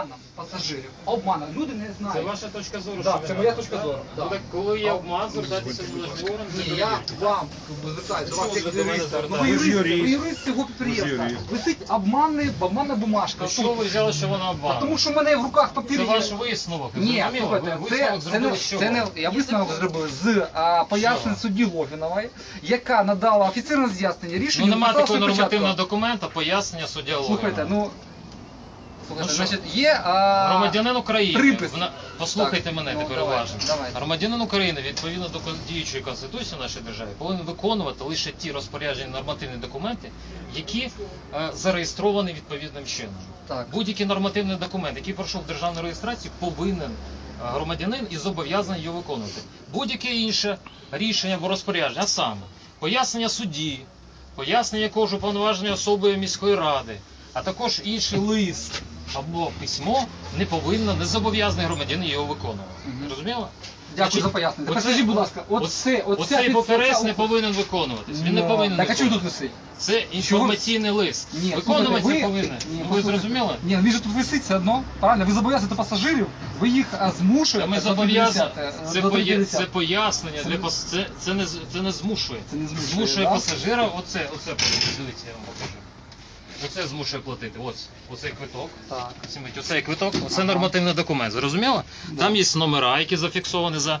обманом пасажирів. Обманом. Люди не знають. Це ваша точка зору. Да, що це моя точка да? зору, Ну, да. так коли є обман, звертайтеся до орган. Ні, це я вам звертаюся до вас як до мене юриста. Ну ви звертаєтесь? юрист, Ви ж ви юрист. цього підприємства. Юрист. Висить обманний, обманна бумажка. А що ви взяли, що вона обман? Тому що в мене в руках папір Це є. ваш висновок. Ні, зрозуміло? слухайте, Ви це, висновок це, зробили не, з це не я висновок зробив з а, пояснень судді Логінової, яка надала офіційне роз'яснення рішення. Ну немає написала такого нормативного документа, пояснення суддя Слухайте, Логінова. ну слухайте, Ну, що? значить, є а, Громадянин України, припис. вона- послухайте Так, мене ну, тепер давайте, уважно. давайте. Громадянин України, відповідно до кон- діючої конституції нашої держави, повинен виконувати лише ті розпорядження нормативні документи, які е, зареєстровані відповідним чином. Так. Будь-який нормативний документ, який пройшов державну реєстрацію, повинен е, громадянин і зобов'язаний його виконувати. Будь-яке інше рішення або розпорядження, а саме пояснення судді, пояснення якого ж уповноваженої особи міської ради, а також інший лист або письмо не повинно, не зобов'язаний громадянин його виконувати. Мгм. Зрозуміло? Дякую Значить, за пояснення. Тепер оце- скажіть, будь ласка, оце- оце, оце, оцей папірець не повинен виконуватись. Він не Ну, повинен Так а чого тут виконуватись. висить? Це інформаційний лист. Ні, Виконуватися слухайте, ви- повинен. Ну, ви послухайте. зрозуміли? Ні, він же тут висить все одно. Правильно, ви зобов'язуєте пасажирів, ви їх а, Та змушуєте. ми до зобов'язані. 30, Це, до поя... 30. це пояснення Це для пас... це, це, не... з- це не змушує. Це не змушує, да? пасажира. Оце, оце дивіться, я вам покажу. Оце змушує платити. Ось оцей квиток. Так. Візьміть Оцей квиток, оце Ага. нормативний документ. Зрозуміло? Да. Там є номера, які зафіксовані за,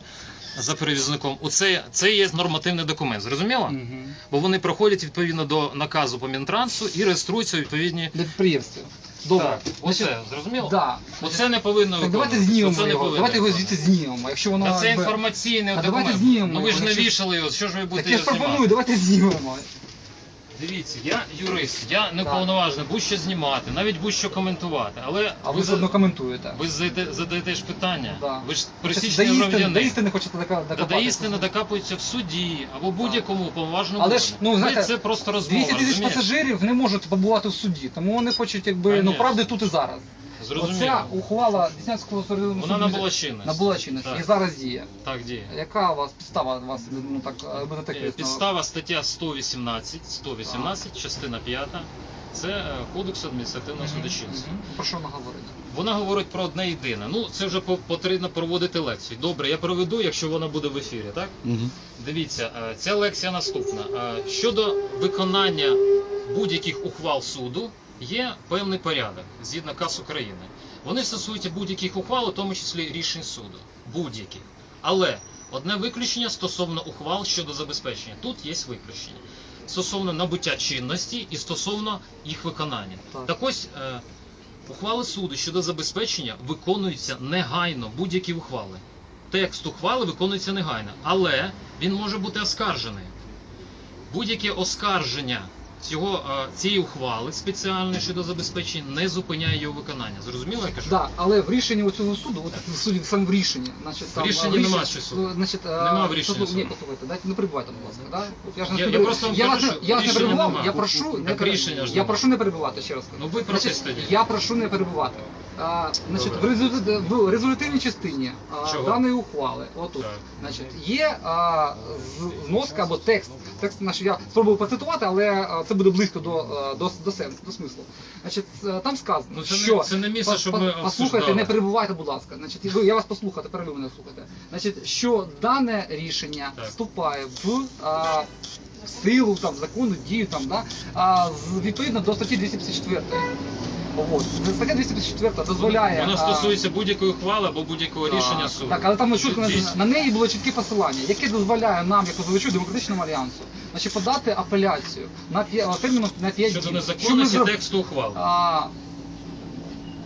за перевізником. Оце це є нормативний документ. Зрозуміло? Мгм. Бо вони проходять відповідно до наказу по Мінтрансу і реєструються відповідні. Підприємства. Добре. Так, оце, зрозуміло? Да. Оце не повинно Так давайте знімемо його. повинно Давайте його звідти знімемо. Якщо воно це інформаційний А документ. давайте знімемо Ну ви ж його, не вішали його, що ж ви Так будете я його ж пропоную, давайте знімемо. Дивіться, я юрист, я не Так. будь-що знімати, навіть будь-що коментувати. Але А ви за- заодно коментуєте. ви задаєте, задаєте ж питання. Да. Ви ж До пересічний істини, громадянин. до істини хочете дока- Та докопатися. до істини докапуються в суді або будь-якому уповноваженому Але ж, органі. ну, Ви знаєте, це просто розмова, 200 тисяч розумієте? пасажирів не можуть побувати в суді, тому вони хочуть якби ну Конечно. правди тут і зараз. Зрозуміло. Оця ухвала Деснянського суду Вона набула чинності. набула чинності Так. і зараз діє. Так, діє. Яка у вас підстава вас ну так е, буде так Е, висновок? Підстава стаття 118, 118, частина 5. Це е, Кодекс адміністративного судочинства. мгм. Про що вона говорить? Вона говорить про одне єдине. Ну, це вже по- потрібно проводити лекцію. Добре, я проведу, якщо вона буде в ефірі, так? Дивіться, е, ця лекція наступна. Е, Щодо виконання будь-яких ухвал суду є певний порядок згідно КАС України. Вони стосуються будь-яких ухвал, у тому числі рішень суду. Будь-яких. Але одне виключення стосовно ухвал щодо забезпечення. Тут є виключення. Стосовно набуття чинності і стосовно їх виконання. Так. Так ось е, ухвали суду щодо забезпечення виконуються негайно, будь-які ухвали. Текст ухвали виконується негайно, але він може бути оскаржений. Будь-яке оскарження цього, е, цієї ухвали спеціальної щодо забезпечення не зупиняє його виконання. Зрозуміло, я кажу? Да, але в рішенні у цього суду, от суді сам в рішенні, значить там В рішенні е, нема рішення- щось суду. ну, Значить, е, Нема в рішенні суду. Ні, послухайте, дайте не перебувайте, будь ласка. Да? От Я, ж не Я- я просто вам я вас, кажу, не- що я вас не рішення перебивав, нема. я прошу не Так пере- рішення ж я нема. прошу не перебувати ще раз. кажу. Ну, ви Значить, тоді. Я прошу не перебивати. А, значить, в, Добре. результат- в результативній частині а, Чого? даної ухвали, отут, Так. значить, є а, з- зноска або текст. Текст наш я спробую процитувати, але а, це буде близько до, а, до, до сенсу, до смислу. Значить, е, там сказано, Ну, це не- що це не місце, щоб ми послухайте, обсуждали. не перебувайте, будь ласка. Значить, ви я вас послухаю, тепер ви мене слухайте. Значить, що дане рішення Так. вступає в а, в силу там закону, дію там, да, а, з- відповідно до статті 254. От. Стаття 254 дозволяє. Воно а, стосується будь-якої ухвали або будь-якого рішення суду. Так, але там чітко Здесь- на, неї було чітке посилання, яке дозволяє нам, як позивачу демократичному альянсу, значить, подати апеляцію на п'я- терміном на 5 днів. Щодо незаконності тексту ухвали. А,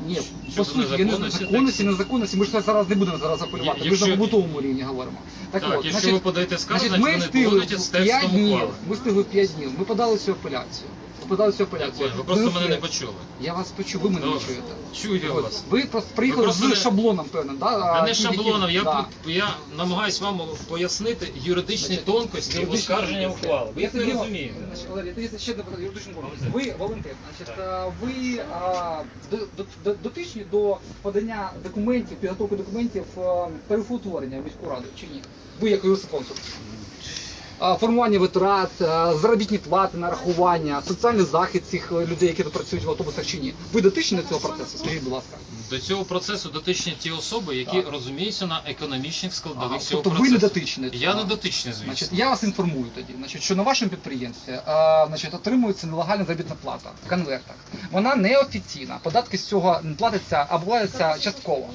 ні, по суті, суті, є незаконності незаконності, незаконності, ми ж зараз не будемо зараз апелювати, ми ж на побутовому рівні говоримо. Так, Так, от, якщо значить, ви подаєте скаргу, значить, значить ми ви не погодите з текстом днів, ухвали. ми встигли в 5 днів, ми подали цю апеляцію. Подали цю Я апеляцію. Ви просто мене не почули. Я вас почув, ви мене не Добре. чуєте. Чую я От, вас. Ви просто приїхали з не- шаблоном певним, да? А, не шаблоном, я, да. я намагаюсь вам пояснити юридичні Значить, тонкості юридичні оскарження тонкості. ухвали. Ви їх не розумієте. Значить, Валерій, тоді ще до юридичного Волонтер. Ви волонтер. Значить, а, ви а, до- до- до- дотичні до подання документів, підготовки документів а, переутворення в міську раду чи ні? Ви як юрисконсульт. Формування витрат, заробітні плати, нарахування, соціальний захист цих е, людей, які тут працюють в автобусах чи ні. Ви дотичні до цього процесу? Скажіть, будь ласка. До цього процесу дотичні ті особи, які Так. розуміються на економічних складових Ага, цього тобто ви не дотичні Я не дотичний, звісно. Значить, я вас інформую тоді, значить, що на вашому підприємстві а, значить, отримується нелегальна заробітна плата в конвертах. Вона неофіційна. Податки з цього платяться, а частково.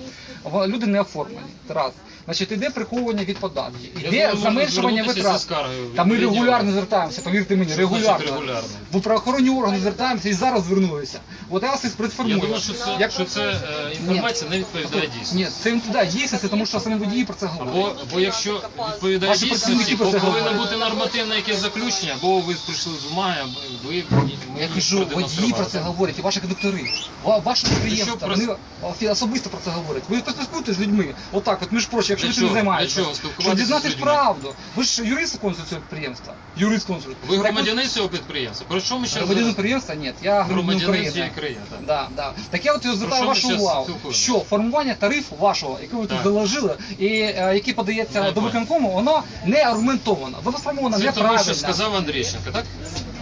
Люди не оформлені. Раз. Значить, іде приховування від податків, іде заменшування витрат. Та ми регулярно звертаємося, повірте мені, регулярно. регулярно? В правоохоронні органи звертаємося і зараз звернулися. От я вас і Я думаю, що це, Як- що це е, інформація не відповідає дійсності. Ні, це не дійсності, тому що самі водії про це говорять. Або, бо якщо відповідає Ваші дійсності, працівники про то це повинно говорять. бути нормативне якесь заключення, або ви прийшли з бумаги, або ви мені Я кажу, водії про це говорять, і ваші кондуктори. Ва- Ваше підприємство, що вони особисто про це говорять. Ви просто спілкуєтесь з людьми. Отак, от між прочим, якщо ви цим займаєтеся. Щоб дізнатись правду. Ви ж юрист консульт цього підприємства. Юрист консульт. Ви громадянин цього підприємства? Про що ми ще Громадянин підприємства? Ні, я громадянин України. цієї країни, так. Да, да. Так я от звертаю вашу увагу, що формування тарифу вашого, який ви тут заложили, і е, який подається до виконкому, воно не аргументовано. Воно сформовано Це тому, що сказав Андрійченко, так?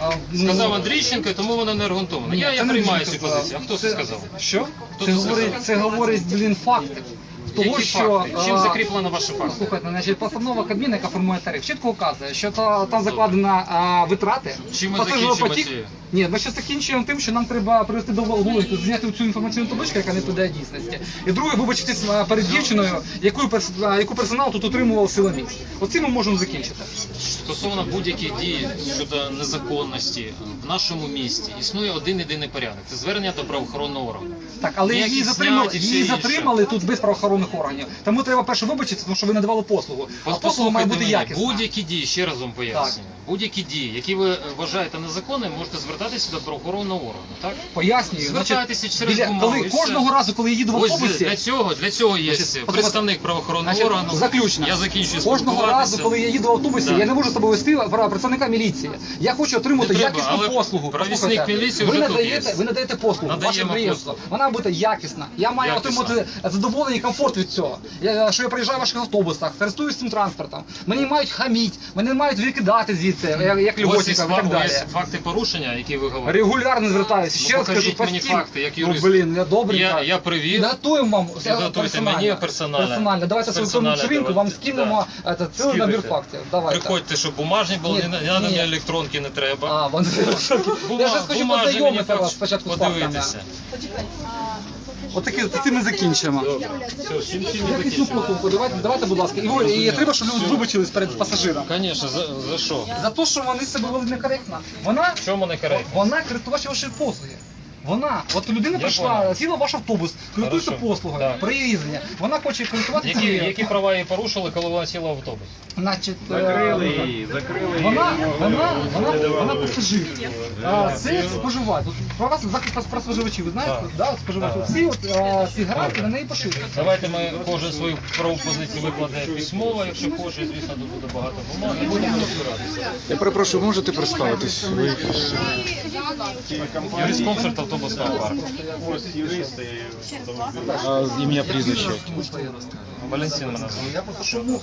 А, ну, Сказав Андрійченко, тому воно не аргументовано. Ні, Я, це я не приймаю він цю позицію. А хто це сказав? Що? Хто це, це говорить, сказав? це говорить, блін, факти. Того, що. Чим закріплена закріплено ваші факти? Слухайте, значить, постанова Кабміна, яка формує тариф, чітко вказує, що та, там закладено а, витрати. Чим ми закінчимо ці? Ні, ми ще закінчуємо тим, що нам треба привести до логіки, зняти цю інформаційну табличку, яка не відповідає дійсності. І друге, вибачитись а, перед дівчиною, яку, яку персонал тут отримував силоміць. Оцим ми можемо закінчити. Стосовно будь-яких дій щодо незаконності в нашому місті існує один єдиний порядок. Це звернення до правоохоронного органу. Так, але Ніякі її затримали, все її інше. затримали тут без правоохоронних органів. Тому треба перше вибачитися, тому що ви надавали послугу. А послуга має послухайте бути мене, якісна. будь-які дії, ще раз вам пояснюю. Будь-які дії, які ви е, вважаєте незаконними, можете звертатися до правоохоронного органу. Так? Пояснюю. Звертайтеся через бумагу, коли і все. кожного разу, коли я їду в Ось автобусі, для цього, для цього є Значить, представник правоохоронного Значить, органу. заключно. Я закінчую Кожного спілкуватися. разу, коли я їду в автобусі, Да. я не можу з собою працівника міліції. Я хочу отримати треба, якісну послугу. Послухайте, міліції ви вже тут надаєте, є. ви надаєте послугу, підприємство. послугу. Вона буде якісна. Я маю Якісна. отримати задоволення і комфорт від цього. Я, що я приїжджаю в ваших автобусах, користуюсь цим транспортом. Мені мають хаміть, мене мають викидати звідси, як, як льготникам і так далі. ось факти порушення, які ви говорите. Регулярно звертаюся. Ну, Ще раз кажу, покажіть мені факти, як Ну, юрист. блін, я добрий. Я- я привів. Підготуємо вам персонально. мені персонально. Персонально. Давайте свою Персонально вам скинемо Да. цілий набір фактів. Давайте. Приходьте, щоб бумажні були, Ні, не, не ні. електронки не треба. А, вон Бума- Я ж хочу познайомити вас спочатку з фактами. подивитися. Отакі, з цим ми закінчимо. Все, чим Якісну послугу, давайте, давайте, будь ласка. І, і треба, щоб люди вибачились перед пасажиром. Звісно, за, за що? За те, що вони себе вели некоректно. Вона, В чому не коректно? вона користувачі вашої послуги. Вона, от людина прийшла, понял. сіла в ваш автобус, користується Хорошо. послугою, Так. приїздення. Вона хоче користуватися. Які, цією. які права її порушили, коли вона сіла в автобус? Значить, Закрили е, її, закрили Вона, її. вона, вона, вона пасажир. А, Це споживач. От Про вас захист про споживачів, ви знаєте? Так. Да, от споживачі. Так. Всі от, а, ці гарантії на неї поширюються. Давайте ми кожен свою правову позицію викладе письмово, якщо хоче, звісно, тут буде багато бумаг, і будемо розбиратися. Я перепрошую, можете представитись? Ви Юрис автобусного парку. Ось юристи. а, ім'я прізвище. Валентин мене звуть.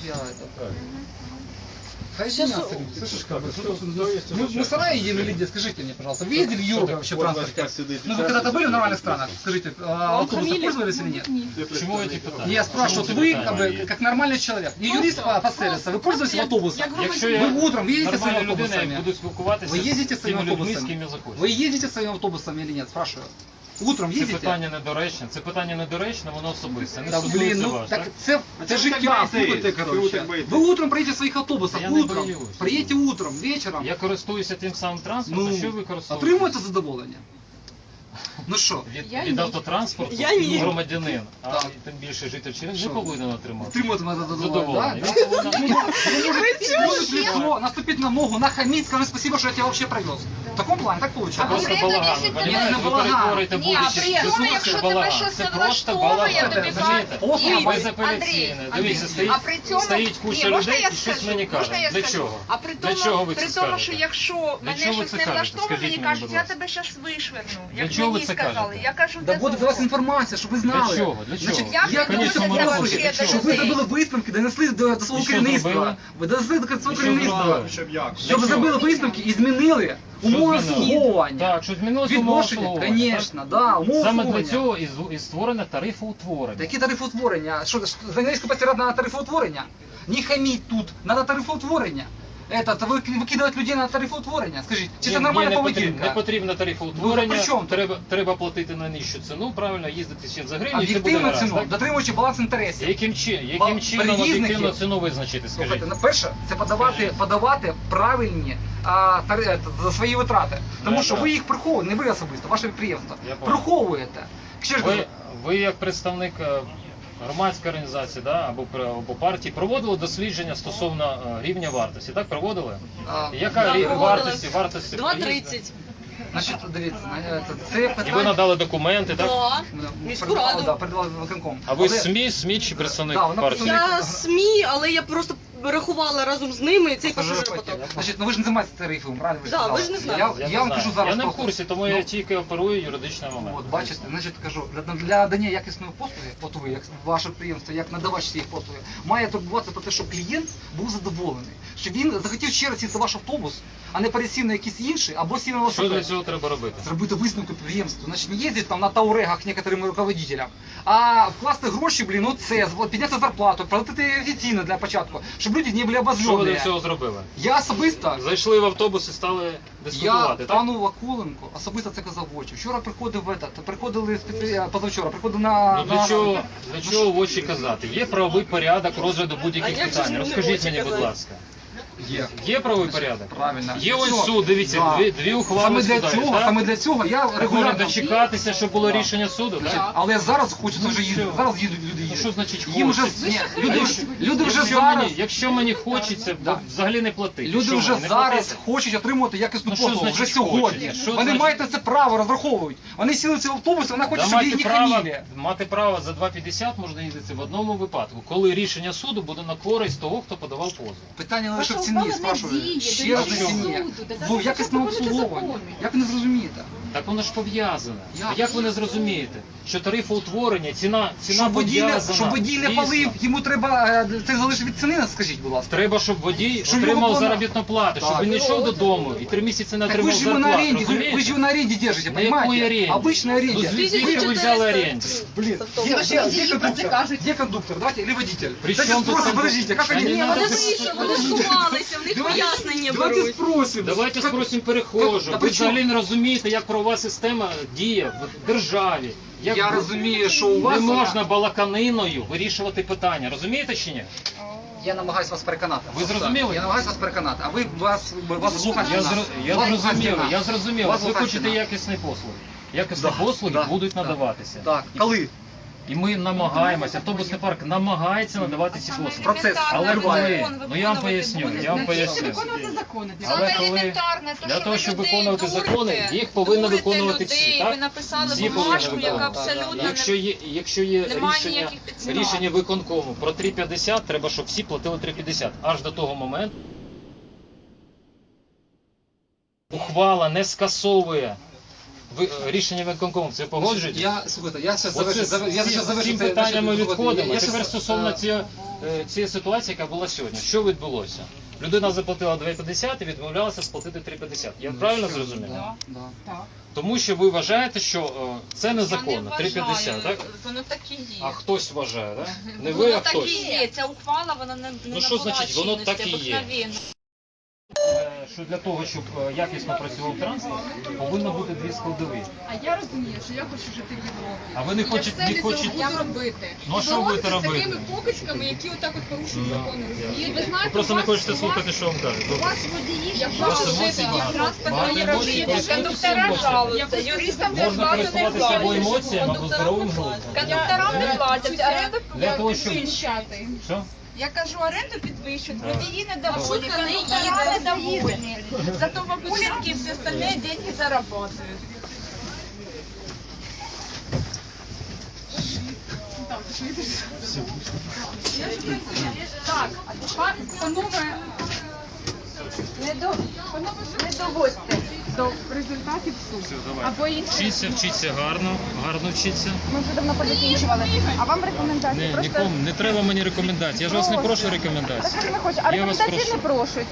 Слышишь, как? Ну, ну, мы, мы сарай едем или? Скажите мне, пожалуйста, вы ездили Европу вообще транспорте? Ну, вы когда-то были в нормальных странах? Скажите, автобусы пользовались или нет? Почему эти питания? Я спрашиваю, вы как, нормальный человек, не ну, юрист а по сервису, ви пользуєтесь автобусом? Ви утром ездите своими автобусами? Вы ездите своими автобусами? Ви їздите своїми автобусами или нет? Спрашиваю. Утром Це питання недоречне, це питання недоречне, воно особисте. Не Да, стосується ну вас, так так? це, це життя, боїтесь? слухайте, ви короче. так боїтесь? Ви утром приїдете в своїх автобусах, Я не утром. боюсь. Приїдьте утром, вечором. Я користуюся тим самим транспортом, Ну, що ви користуєтесь? отримуєте задоволення? Ну що? Від, від автотранспорту Я ні. громадянин, а Так. тим більше житель Чернігів Що? не повинен отримати. Отримуєте мене задоволення, да? Він повинен- Ну, легко наступить на ногу, нахамить, скажи спасибо, что я тебя вообще привез. В таком плане, так Це получается? просто конкретно, балаган, ви тебе балаган. перетворюєте Ні, а будь-які при тому, якщо тебе балаган. щось Це просто влаштовує, балаган, тобі розумієте? кажуть, Ні, ні, безапеляційне. Андрій, Дивіться, стоїть- а при цьому, стоїть куча ні, можна людей я і щось скажу? мені Можна я Для скажу? чого? А при Для тому, чого ви при це тому, скажете? що якщо Для мене чого ви щось це не кажете? влаштовує, Скажіть мені мені, кажуть, будь я ласка. тебе зараз вишверну. Для Якщо чого ви мені це сказали. кажете? Я кажу, Да для буде до вас інформація, щоб ви знали. Для чого? Для чого? Значить, Як я ви хочу можете попросити, запустити щоб ви зробили висновки, донесли до, до свого І що керівництва. зробили? Ви донесли до свого керівництва. зробили? Щоб як? Щоб ви чого? зробили висновки і змінили умови змінили? обслуговування. Так, що змінилося умови Відношення, обслуговування, звісно, да, умови Саме для обслуговування. цього і з- і створено тарифоутворення. Які тарифоутворення? Що, Зеленський постирати на тарифоутворення? Не хаміть тут, надо тарифоутворення. Это, викидувати людей на тарифоутворення? Скажіть, чи це Ні, нормальна не потрібно, поведінка? не потрібно тарифоутворення, Ну, при чому тут? треба, треба платити на нижчу ціну, правильно, їздити ще за гривню, і це буде Об'єктивну гаразд, ціну, так? дотримуючи баланс інтересів. Яким, чи, чином перевізники- ціну визначити, скажіть? Слухайте, на перше, це подавати, подавати правильні а, тари- е, за свої витрати. Тому Ну, що да. ви їх приховуєте, не ви особисто, ваше підприємство. Я понял. Приховуєте. Ще ж Ви, ви як представник е, громадської організації да, або, або партії проводили дослідження стосовно е, рівня вартості, так проводили? а, Яка Да, рі- вартості, вартості 2.30. значить, дивіться, е, це, питання... І ви надали документи, так? Да. Міську раду. Да, передавали виконком. А ви Але- СМІ, СМІ чи представник Да, вона партії? представник- Я СМІ, але я просто рахувала разом з ними цей пасажиропоток. Значить, ну ви ж не займаєтеся тарифом, правильно? ви Да, сказали? ви ж не знаєте. Я, вам кажу зараз. я не в просто. курсі, тому Ну, я тільки оперую юридичним моментом. От, бачите, значить кажу, для, для надання якісної послуги, от ви, як ваше підприємство, як надавач цієї послуги, має турбуватися про те, щоб клієнт був задоволений, щоб він захотів ще раз сісти в ваш автобус, а не пересів на якийсь інший, або сів на Що для велосипед. цього треба робити? Зробити висновку підприємству. Значить, не їздити там на таурегах некоторим руководителям, а вкласти гроші, блін, ну це, підняти зарплату, платити офіційно для початку, щоб люди не були Що ви для цього зробили? Я особисто Зайшли в автобус і стали я дискутувати, так? пану Вакуленко особисто це казав в очі. Вчора приходив в этот, приходили спеці... позавчора, приходив на, Ну на... для чого, для чого в очі казати? Є правовий порядок розгляду будь-яких як же питань. в Розкажіть очі мені, будь казати? ласка. Є. Є правовий порядок? Правильно. Є ось Все. суд, дивіться, Да. дві, дві ухвали Саме для суда, цього, так? саме для цього я Можна регулярно... дочекатися, щоб було рішення суду, так? Але зараз хочеться вже їздити. Зараз їдуть люди Ну їдуть. що значить Їм вже, хочеться? ні, люди, якщо- люди вже якщо зараз... Мені, якщо мені хочеться, Да. взагалі не платити. Люди Що вже мені, не зараз платити? хочуть отримувати якісну Ну, що послугу, вже значить сьогодні. хочуть? Що Вони значить? мають на це право, розраховують. Вони сіли в цей автобус, вона хоче, Да, щоб її мати, не право, хаміли. мати право за 2,50 можна їздити в одному випадку, коли рішення суду буде на користь того, хто подавав позов. Питання не лише в ціні, діє, Ще раз на ціні. це якісному обслуговуванні. Як ви не зрозумієте? Так воно ж пов'язане. Як? Як ви не зрозумієте, що тарифоутворення, ціна, ціна Щоб водій, не, пов'язана. щоб водій не Дійсно. палив, йому треба, е, це залежить від ціни, скажіть, будь ласка. Треба, щоб водій Щоб його отримав було на- заробітну плату, щоб Так. він не йшов додому і три місяці не Так вы отримав же его на зарплату. аренде, вы, розумієте? вы же его на аренде держите, На якої понимаете? аренді? Обычной аренде. Ну, звідки ви взяли оренду? Блин, Автобус. где, где, Водії где про це кондуктор? кажуть. Где кондуктор? Давайте, или водитель. При Давайте чому тут спросим, кондуктор? подождите, как Та они... не Ні, надо вони це вийшли, вони Давайте- сховалися, в них давайте- пояснення Давайте беруть. спросим. Давайте Как- спросимо Та перехожу. при Ви чому? взагалі не розумієте, як правова система діє в державі. Як Я розумію, що у вас... не можна балаканиною вирішувати питання. Розумієте чи ні? Я намагаюся вас переконати. Ви зрозуміли? Я намагаюся вас переконати, а ви вас, вас глуха Я, вас зрозумів, я зрозумів. Ви хочете якісні послуги. Якісні Да, послуги да, будуть да. надаватися. Так, коли? І ми намагаємося, автобусний парк намагається надавати ці послуги. Процес. Але коли, ну я вам поясню, я вам поясню. закони? Але коли для того, щоб виконувати закони, їх повинні виконувати всі, так? Написали Всі бумажку, повинні яка виконувати. абсолютно Якщо є, якщо є Немає рішення, ніяких підстав. рішення виконкому про 3,50, треба, щоб всі платили 3,50. Аж до того моменту. Ухвала не скасовує ви- е, рішення виконкому. Це погоджуєтесь? Я, слухайте, я зараз Оце завершу, з я з завершу. цим це- питанням ми відходимо. я Тепер стосовно е, цієї, е, цієї ситуації, яка була сьогодні. Що відбулося? Людина заплатила 2,50 і відмовлялася сплатити 3,50. Я правильно зрозумів? Да, да. Так. Тому що ви вважаєте, що е, це Я незаконно, не 3,50, вважаю, так? Воно так і є. А хтось вважає, так? Не ви, Воно а так хтось. і є. Ця ухвала, вона не, не Ну, що набула значить, воно чинності, так і є? обикновенно. Що для того, щоб е, якісно працював транспорт, повинно бути дві складові. А я розумію, що я хочу жити в Європі. А ви не хочете, не хочете. буду робити. Ну, що будете боротися з такими покидьками, які отак от порушують закони. розумієте? Ви знаєте, Ви просто не хочете вас- слухати, що вам кажуть. У вас водії, я хочу жити. Я Транспортної Багато робити, кондуктора жалуються, юристам зарплату не користуватися або платять. або здоровим глузом. Кондукторам не платять, оренду Для того, щоб... Що? Я кажу, оренду підвищують, Так. не недовольні, кондуктора недовольні. Зато бабулинки і все остальне деньги заработают. Так, па- панове, не до... не доводьте. до результатів суду. Або інші. Вчіться, вчіться гарно, гарно вчіться. Ми вже давно позакінчували. А вам рекомендації? Не, Просто нікому не треба мені рекомендацій. Я ж вас не прошу Так рекомендацій. я не хочу. А Я вас рекомендації не прошу. прошуть.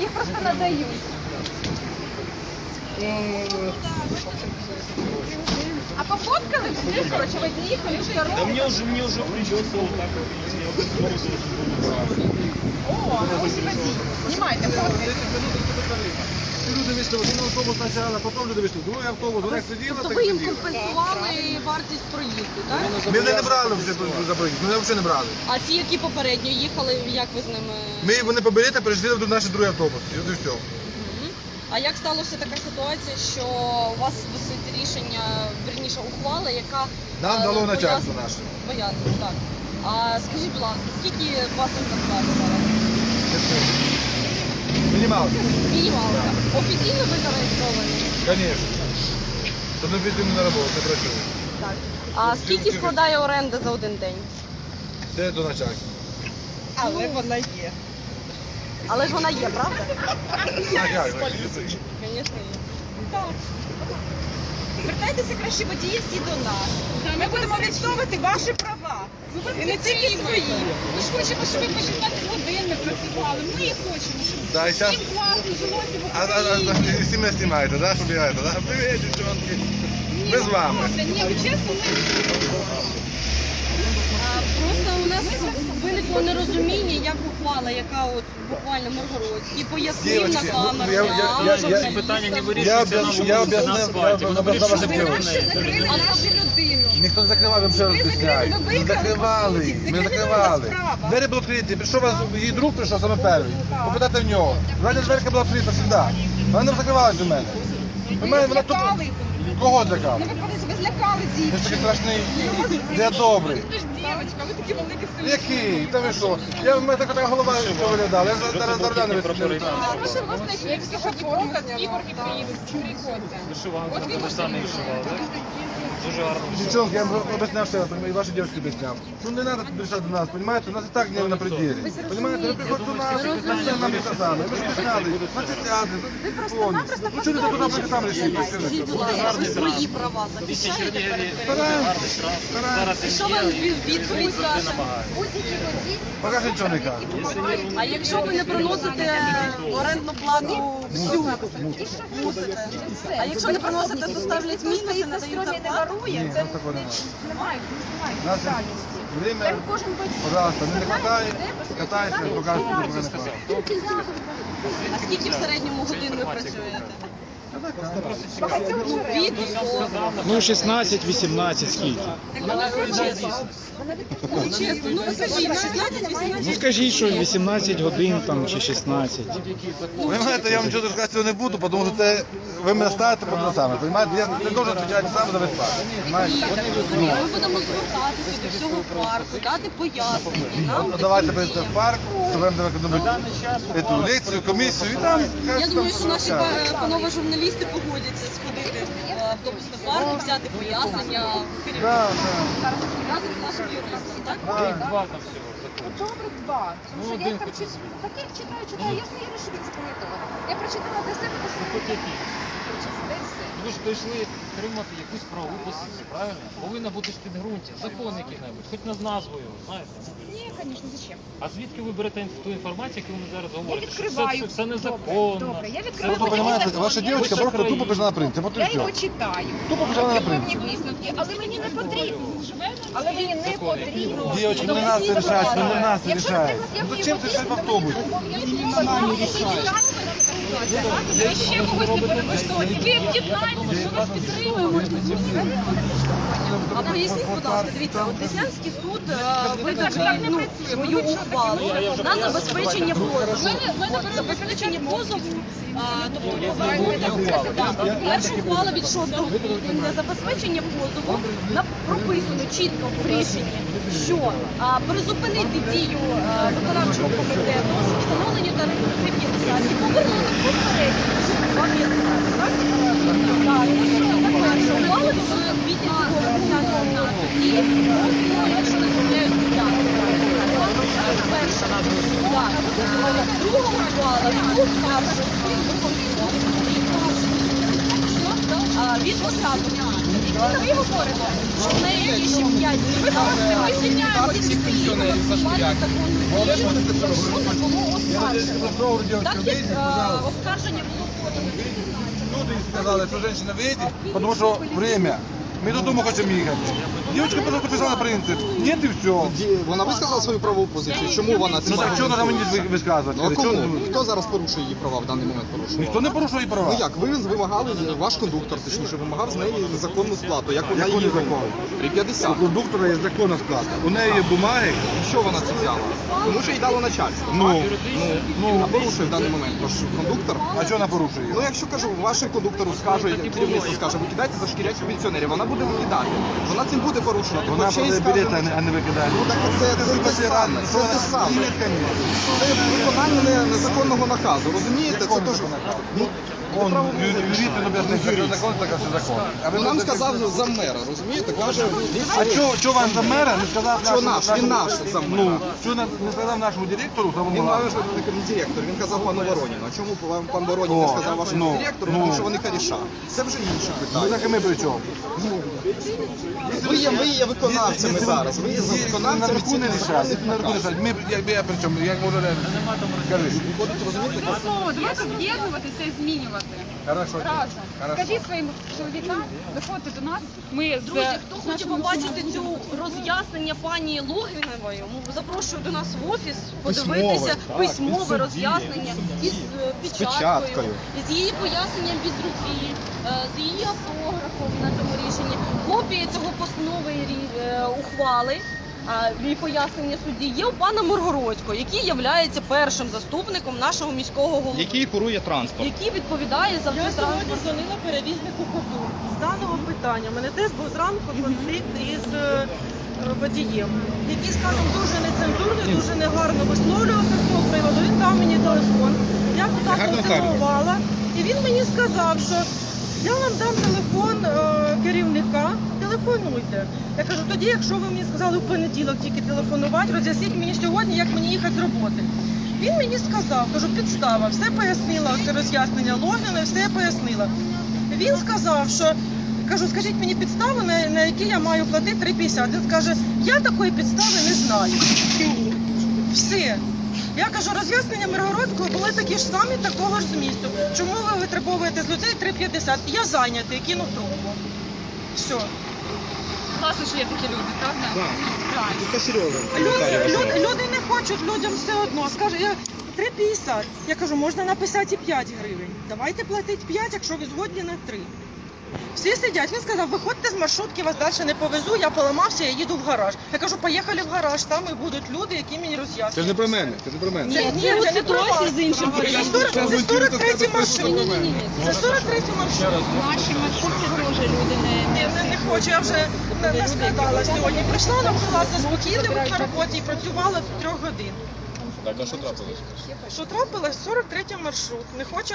Їх просто надають. А пофоткали всі, коротше, ви їхали, що Да мне уже, мне уже придется вот так вот, я О, ну ось і водій. Знімайте, фоткайте. Люди вийшли один автобус спочатку, потім люди вийшли, другий автобус, вони сиділи, Тобто так ви їм сиділи. компенсували вартість проїзду, так? Ми не брали вже за проїзд, ми взагалі не брали. А ті, які попередньо їхали, як ви з ними? Ми вони побили та перейшли в наш другий автобус. І от і все. Мгм. А як сталося така ситуація, що у вас висить рішення, верніше ухвала, яка Нам е, дало начальство наше. Пояснює, так. А скажіть, будь ласка, скільки вас тут зарплати зараз? Мінімалка. Мінімалка. Офіційно ви зареєстровані? Звісно. То не підемо на роботу, не працює. Так. А скільки складає оренда за один день? Це до начальства. Але вона є. Але ж вона є, правда? А як? Звісно, є. Звертайтеся краще водії всі до нас. Ми будемо відстоювати ваші права. І не тільки свої. Ми ж хочемо, щоб ви по 16 годин не працювали. Ми хочемо, щоб Да, і щас- всім класно жилося в А, а, а, Україні. а, знімаєте, да? Що бігаєте, да? Привіт, дівчонки. Ні, Ми з ну, вами. Ні, ви чесно, ми Просто у нас виникло нерозуміння, як ухвала, яка от буквально Миргородський пояснив на ну, камеру. я- я- я- я- питання не Я на об'яснив, я вулиці, на об'яснив, асфальті. я об'яснив закрили нашу людину. Ніхто не закривав, я ще раз об'ясняю. Ми закривали, ми закривали. Двері були відкриті. Прийшов вас, її друг прийшов саме перший. Попитати в нього. Задня дверка була відкрита завжди. Вона не закривалась до мене. У мене вона тут... Кого злякав? Ну ви колись ви злякали Я дітей. ж такий страшний. Де добрий. Ви дівчинка, ви такі великі сили. Який? Та ви що? Я в мене така така голова що виглядала. Я зараз заробляю не виставляю. Прошу вас знайти, що показ, ігорки приїдуть, приходьте. Вишиванку, ви самі вишивали, так? Дуже гарно вишивали. Девчонки, я вам объяснял все, и ваши девушки объяснял. Ну не надо решать до нас, понимаете? У нас и так не на пределе. Понимаете? Вы приходите у нас, вы нам это самое. Мы же объясняли, на театре, на телефоне. Ну что ты туда прийти сам решили? Скажіть, будь ласка, ви свої права Після захищаєте Чернігові перед дуже перед- гарний штраф. Зараз І він що є, вам і відповідь завжди каже? намагається. Пока же ничего не кажет. А якщо ви не приносите орендну плату всю, мусите. А якщо не приносите, то ставлять мінуси, не дають зарплату? Нет, ну такого не. Немає, немає. Время, пожалуйста, не хватает, катайся, показывай, пока не хватает. А скільки в середньому годин ви працюєте? Ну, від до. Ну, 16-18 скільки. Ну, чесно, ну скажіть, 16-18 Ну скажіть, що 18 годин там чи 16. Понимаете, я вам ничего сказать не буду, потому что це, ви мене ставите под те саме, понимаете? Я не должен отвечать сам за весь парк. Ми будемо звертатися до всього парку, дати пояснення. Нам Ну, давайте прийдете в парк, зробимо лекцію, комісію, і там... Я думаю, що наші панове журналісти погодяться сходити в автобусний парк, взяти пояснення Да, керівника, да. разом з нашим юристом, так? Два там всього. Добре, два. Тому що Ну, я один там хоч читаю, читаю, я ж не вірю, що він запам'ятовував. Я прочитала для себе, то що Все. Ви ж прийшли підтримати якусь правову позицію, правильно? Повинна бути ж підґрунтя, закон який-небудь, хоч не з назвою, знаєте. Ні, звісно, зачем? А звідки ви берете ту інформацію, яку ви зараз говорите? Що відкриваю. це, це незаконно. Добре, я Це відкриваю. Понимаете, ваша девочка просто тупо країни. пішла на принцип, от і Я його все. читаю. Тупо пішла на Певні висновки, але мені не потрібно. Але мені не потрібно. Ну не нас це решать, ну не нас це мені зачем ти в автобус? Ви ще когось не перевищувати. Ви дізнаєтеся, що вас підтримуємо. А поясніть, будь ласка, дивіться, от Деснянський суд е, видав ну, свою ухвалу на забезпечення позову. Забезпечення позову, тобто перша ухвала від 6 грудня забезпечення позову на прописано чітко в рішенні, що призупинити дію виконавчого комітету з встановлення тарифів 350 і повернути попередньо 250. Так? Так, так, перша ухвала від квітня цього року. І якщо не. Перша. Так. Друга ухвала від двох старших. Це ви говорите, що в неї є ще п'ять. Ви говорите, ми звільняємо ці пенсіонерів за шпіляк. Що не було оскаржено. Так як е, оскарження було подано. Люди сказали, що жінка вийде, тому що время. Ми додому хочемо їхати. Дівчинка просто підписала принцип. Ні, і все. Вона висказала свою правову позицію. Чому вона це Ну так чого треба мені ви- висказувати? Ну а Чого- кому? Хто зараз порушує її права в даний момент порушував? Ніхто не порушує її права. Ну як, ви вимагали, ваш кондуктор, точніше, вимагав з неї незаконну сплату. Як вона Яку її незаконну? 350. У кондуктора є законна сплата. У неї є бумаги. Що вона це взяла? Тому що їй дало начальство. Ну, Ну, а порушує в даний момент. Тож кондуктор. а чого вона порушує? Ну якщо кажу, вашому кондуктору скаже, керівництво скаже, викидайте за шкіряч пенсіонерів, вона буде викидати. Вона цим буде порушена. порушено. Вона буде продає білети, а не- викидає. Ну так це, це, те саме, це те саме. Це виконання незаконного наказу, розумієте? Це теж... закону? Ну, Он, юрист він об'яснив, що закон, так що закон. А ви Ну, нам сказав за мера, розумієте? Каже, А чого, чого вам за мера не сказав Що наш? Він наш за мера. Ну, що не не сказав нашому директору, що Він він навіть не директор, він казав пану Вороніну. А чому пан пан Воронін не О, сказав вашому ну, директору? ну. Тому що вони коріша. Це вже інше Ну питання. так і ми при чому? Ви є, ви є виконавцями зараз. Ви є за виконавцями цих не рішать, незаконних наверху наказів. рішать. Ми, я, я при чому, як можу реально? Скажи. Виходить, розумієте? Слово, давайте об'єднуватися і змінювати. Хорошо. Разом. Хорошо. Скажіть своїм чоловікам, виходьте до нас. Ми з Друзі, хто з хоче побачити цю роз'яснення пані Логвінової, ну, запрошую до нас в офіс подивитися письмове роз'яснення із е, печаткою, печаткою. з її поясненням від руки, е, з її автографом на цьому рішенні, копія цього постанови і рі- е, ухвали. А, і пояснення судді є у пана Миргородського, який є першим заступником нашого міського голови, Який курує транспорт. який відповідає за Я сьогодні дзвонила перевізнику коту з даного питання. У мене теж був зранку конфлікт із е, е, водієм, який, скажімо, дуже нецензурно, дуже негарно висловлювався з цього приводу. Він дав мені телефон. Я зателефонувала, і він мені сказав, що я вам дам телефон е, телефонуйте. Я кажу, тоді, якщо ви мені сказали в понеділок тільки телефонувати, роз'ясніть мені сьогодні, як мені їхати з роботи. Він мені сказав, кажу, підстава, все пояснила, це роз'яснення Логіна, все я пояснила. Він сказав, що кажу, скажіть мені підстави, на, на які я маю платити 3,50. Він скаже, я такої підстави не знаю. Все. Я кажу, роз'яснення Миргородського були такі ж самі, такого ж змісту. Чому ви витребовуєте з людей 3,50? Я зайнятий, кинув трубку. Все. Класно, що є такі люди, правда? Правильно. Це серйозно. Люди, не хочуть, людям все одно. Скаже, я 3,50. Я кажу, можна написати і 5 гривень. Давайте платить 5, якщо ви згодні на 3. Всі сидять. Він сказав, виходьте з маршрутки, вас далі не повезу, я поламався, я їду в гараж. Я кажу, поїхали в гараж, там і будуть люди, які мені роз'яснять. Це ж не про мене, це не про мене. Ні, ні, це не про вас. з іншим Це 40 Це 43 маршрут. Це 43 маршрут. Наші маршрутки теж люди не, Ні, не, не хочу, я вже не, не складала сьогодні. Прийшла, навчилася спокійно бути на роботі і працювала трьох годин. Так, а що трапилось? Що трапилось? 43 маршрут. Не хоче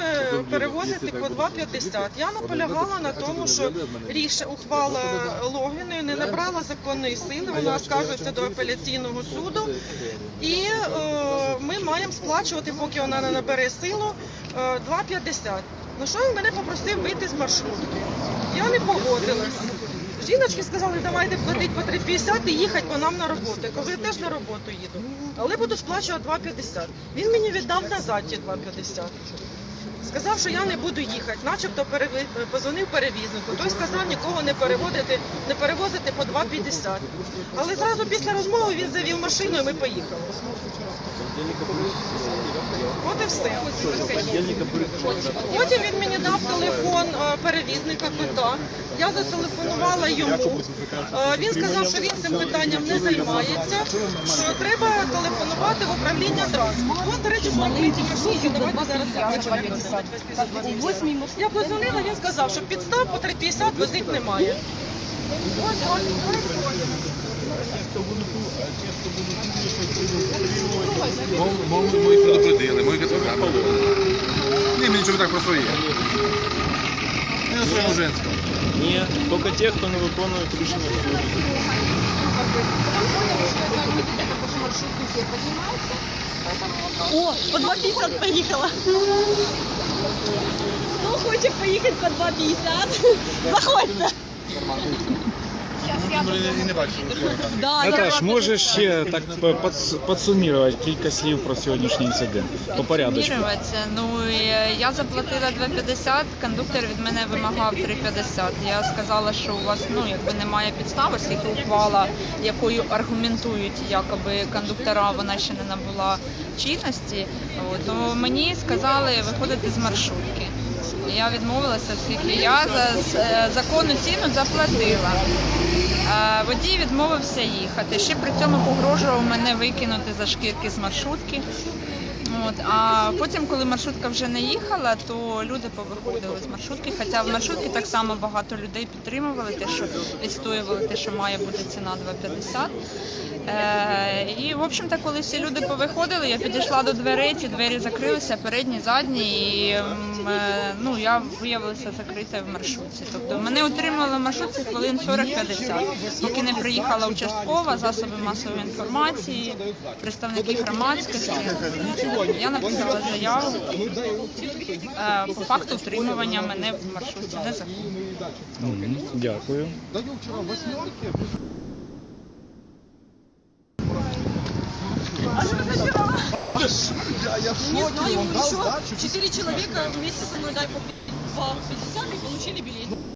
перевозити по 2,50. Я наполягала на тому, що ріше ухвала Логвіної не набрала законної сили. Вона скаржується до апеляційного суду. І е, ми маємо сплачувати, поки вона не набере силу, е, 2,50. На що він мене попросив вийти з маршрутки? Я не погодилась. Жіночки сказали, давайте платити по 3,50 і їхати по нам на роботу. Я кажу, я теж на роботу їду. Але буду сплачувати 2,50. Він мені віддав назад ті 2,50. Сказав, що я не буду їхати, начебто переви... позвонив перевізнику. Той сказав нікого не переводити, не перевозити по 2,50. Але зразу після розмови він завів машину і ми поїхали. От і все. Потім він мені дав телефон е, перевізника кота. Я зателефонувала йому. Е, Він сказав, що він цим питанням не займається, що треба телефонувати в управління транспорту. До речі, смотрите, маршрутки, давайте зараз я Я позвонила, він сказав, що підстав по 3,50 возити немає. Ось. Ми їх предупредили, ми їх відправили. Ні, мені нічого так просто є. Не на своєму женському. Ні, тільки ті, хто не виконує рішення суду. О, по 2,50 поїхала. Хто хоче поїхати по 2,50? Заходьте. І не бачу. Да, Наташ, можеш ще так по- подс- підсумувати кілька слів про сьогоднішній інцидент? По порядку. Підсумірюватися. Ну я заплатила 2,50, кондуктор від мене вимагав 3,50. Я сказала, що у вас ну якби немає підстав, оскільки ухвала, якою аргументують якоби кондуктора, вона ще не набула чинності. От, то мені сказали виходити з маршрутки. Я відмовилася, оскільки я за е, законну ціну заплатила. Водій відмовився їхати. Ще при цьому погрожував мене викинути за шкірки з маршрутки. От, а потім, коли маршрутка вже не їхала, то люди повиходили з маршрутки. Хоча в маршрутці так само багато людей підтримували те, що відстоювали те, що має бути ціна 2,50. Е, і, в общем-то, коли всі люди повиходили, я підійшла до дверей, ці двері закрилися, передні, задні, і ну, я виявилася закритою в маршрутці. Тобто мене утримали в маршрутці хвилин 40-50, поки не приїхала участкова, засоби масової інформації, представники громадськості. Я написала заяву е, по факту утримування мене в маршрутці незаконно. Мгм, Дякую. Не знаю, еще четыре человека вместе со мной дай по 2,50 и получили билет.